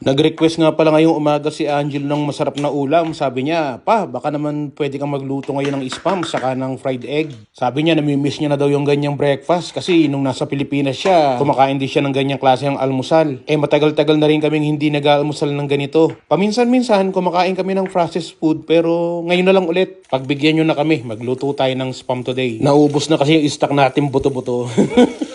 Nag-request nga pala ngayong umaga si Angel ng masarap na ulam. Sabi niya, pa, baka naman pwede kang magluto ngayon ng spam saka ng fried egg. Sabi niya, namimiss niya na daw yung ganyang breakfast kasi nung nasa Pilipinas siya, kumakain din siya ng ganyang klase ng almusal. Eh matagal-tagal na rin kaming hindi nag-almusal ng ganito. Paminsan-minsan, kumakain kami ng processed food pero ngayon na lang ulit. Pagbigyan nyo na kami, magluto tayo ng spam today. Naubos na kasi yung stock natin buto-buto.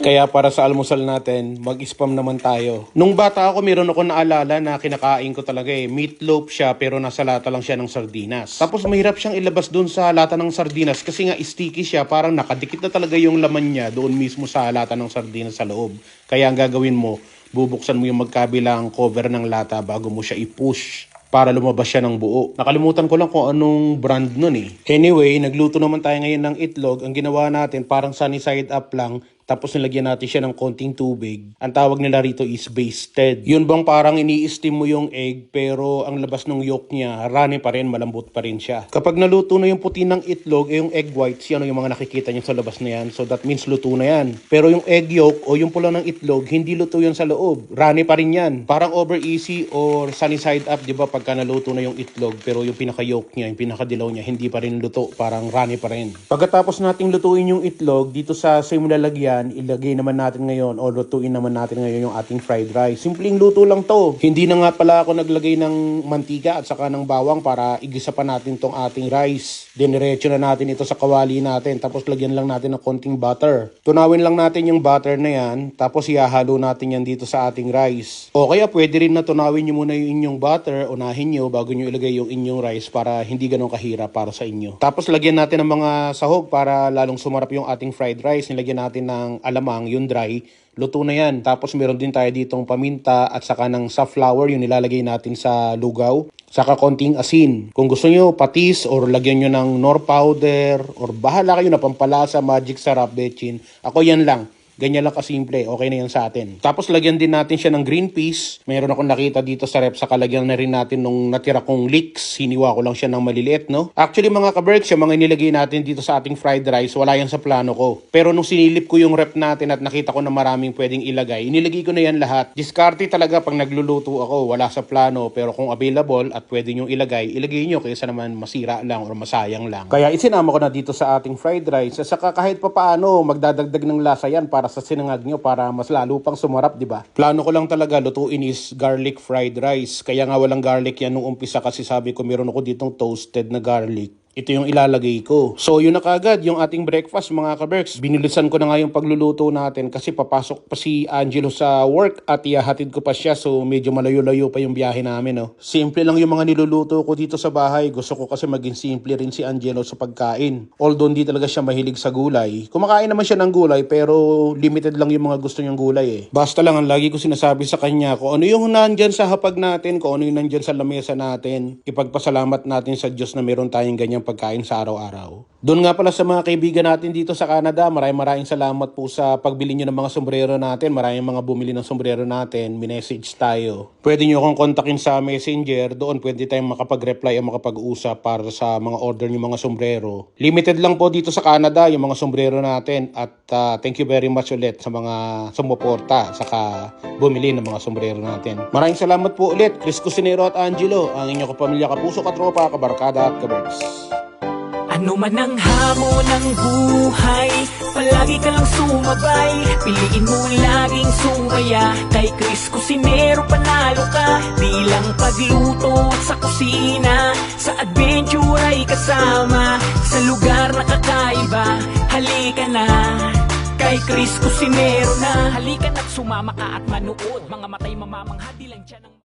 Kaya para sa almusal natin, mag-spam naman tayo. Nung bata ako, meron ako naalala na kinakain ko talaga eh. Meatloaf siya pero nasa lata lang siya ng sardinas. Tapos mahirap siyang ilabas doon sa lata ng sardinas kasi nga sticky siya. Parang nakadikit na talaga yung laman niya doon mismo sa lata ng sardinas sa loob. Kaya ang gagawin mo, bubuksan mo yung magkabilang cover ng lata bago mo siya i-push para lumabas siya ng buo. Nakalimutan ko lang kung anong brand nun eh. Anyway, nagluto naman tayo ngayon ng itlog. Ang ginawa natin, parang sunny side up lang. Tapos nilagyan natin siya ng konting tubig. Ang tawag nila rito is basted. Yun bang parang ini-steam mo yung egg pero ang labas ng yolk niya, runny pa rin, malambot pa rin siya. Kapag naluto na yung puti ng itlog, eh yung egg whites, yan yung mga nakikita niyo sa labas na yan. So that means luto na yan. Pero yung egg yolk o yung pula ng itlog, hindi luto yan sa loob. Runny pa rin yan. Parang over easy or sunny side up, di ba, pagka naluto na yung itlog pero yung pinaka-yolk niya, yung pinaka-dilaw niya, hindi pa rin luto. Parang runny pa rin. Pagkatapos nating lutuin yung itlog, dito sa same lalagyan, ilagay naman natin ngayon o lutuin naman natin ngayon yung ating fried rice. Simpleng luto lang to. Hindi na nga pala ako naglagay ng mantika at saka ng bawang para igisa pa natin tong ating rice. Diniretso na natin ito sa kawali natin tapos lagyan lang natin ng konting butter. Tunawin lang natin yung butter na yan tapos ihahalo natin yan dito sa ating rice. O kaya pwede rin na tunawin nyo muna yung inyong butter, unahin nyo bago nyo ilagay yung inyong rice para hindi ganun kahirap para sa inyo. Tapos lagyan natin ng mga sahog para lalong sumarap yung ating fried rice. Nilagyan natin ng alamang, yung dry. Luto na yan. Tapos meron din tayo ditong paminta at saka ng safflower yung nilalagay natin sa lugaw. Saka konting asin. Kung gusto nyo patis or lagyan nyo ng nor powder or bahala kayo na pampalasa, magic sarap, bechin. Ako yan lang. Ganyan lang kasimple, okay na yan sa atin. Tapos lagyan din natin siya ng green peas. Mayroon akong nakita dito sa rep, saka lagyan na rin natin nung natira kong leeks. Hiniwa ko lang siya ng maliliit, no? Actually mga kaberks, yung mga inilagay natin dito sa ating fried rice, wala yan sa plano ko. Pero nung sinilip ko yung rep natin at nakita ko na maraming pwedeng ilagay, inilagay ko na yan lahat. Diskarte talaga pag nagluluto ako, wala sa plano. Pero kung available at pwede nyo ilagay, ilagay nyo kaysa naman masira lang or masayang lang. Kaya isinama ko na dito sa ating fried rice. At saka kahit pa paano, magdadagdag ng lasa yan para sa sinangag nyo para mas lalo pang sumarap, di ba? Plano ko lang talaga lutuin is garlic fried rice. Kaya nga walang garlic yan nung umpisa kasi sabi ko meron ako ditong toasted na garlic. Ito yung ilalagay ko. So, yun na kagad, yung ating breakfast, mga kaberks. Binilisan ko na nga yung pagluluto natin kasi papasok pa si Angelo sa work at ihahatid ko pa siya. So, medyo malayo-layo pa yung biyahe namin, no? Simple lang yung mga niluluto ko dito sa bahay. Gusto ko kasi maging simple rin si Angelo sa pagkain. Although hindi talaga siya mahilig sa gulay. Kumakain naman siya ng gulay pero limited lang yung mga gusto niyang gulay eh. Basta lang ang lagi ko sinasabi sa kanya kung ano yung nandyan sa hapag natin, kung ano yung nandyan sa lamesa natin. Ipagpasalamat natin sa Diyos na meron tayong ganyang pagkain sa araw-araw. Doon nga pala sa mga kaibigan natin dito sa Canada, maraming maraming salamat po sa pagbili nyo ng mga sombrero natin. Maraming mga bumili ng sombrero natin, minessage tayo. Pwede nyo akong kontakin sa messenger, doon pwede tayong makapag-reply o makapag-usap para sa mga order nyo mga sombrero. Limited lang po dito sa Canada yung mga sombrero natin at ah, thank you very much ulit sa mga sumuporta saka bumili ng mga sombrero natin. Maraming salamat po ulit, Chris Cusinero at Angelo, ang inyong kapamilya, kapuso, katropa, kabarkada at kaberks. Ano man ang hamon ng buhay Palagi ka lang sumabay. Piliin mo laging sumaya Kay Chris Cusinero panalo ka. Di lang pagluto at sa kusina Sa adventure ay kasama. Sa lugar na kakaiba Halika na. Kay Chris Cusinero na Halika na't sumama ka at manood. Mga matay mamamangha di lang dyan ang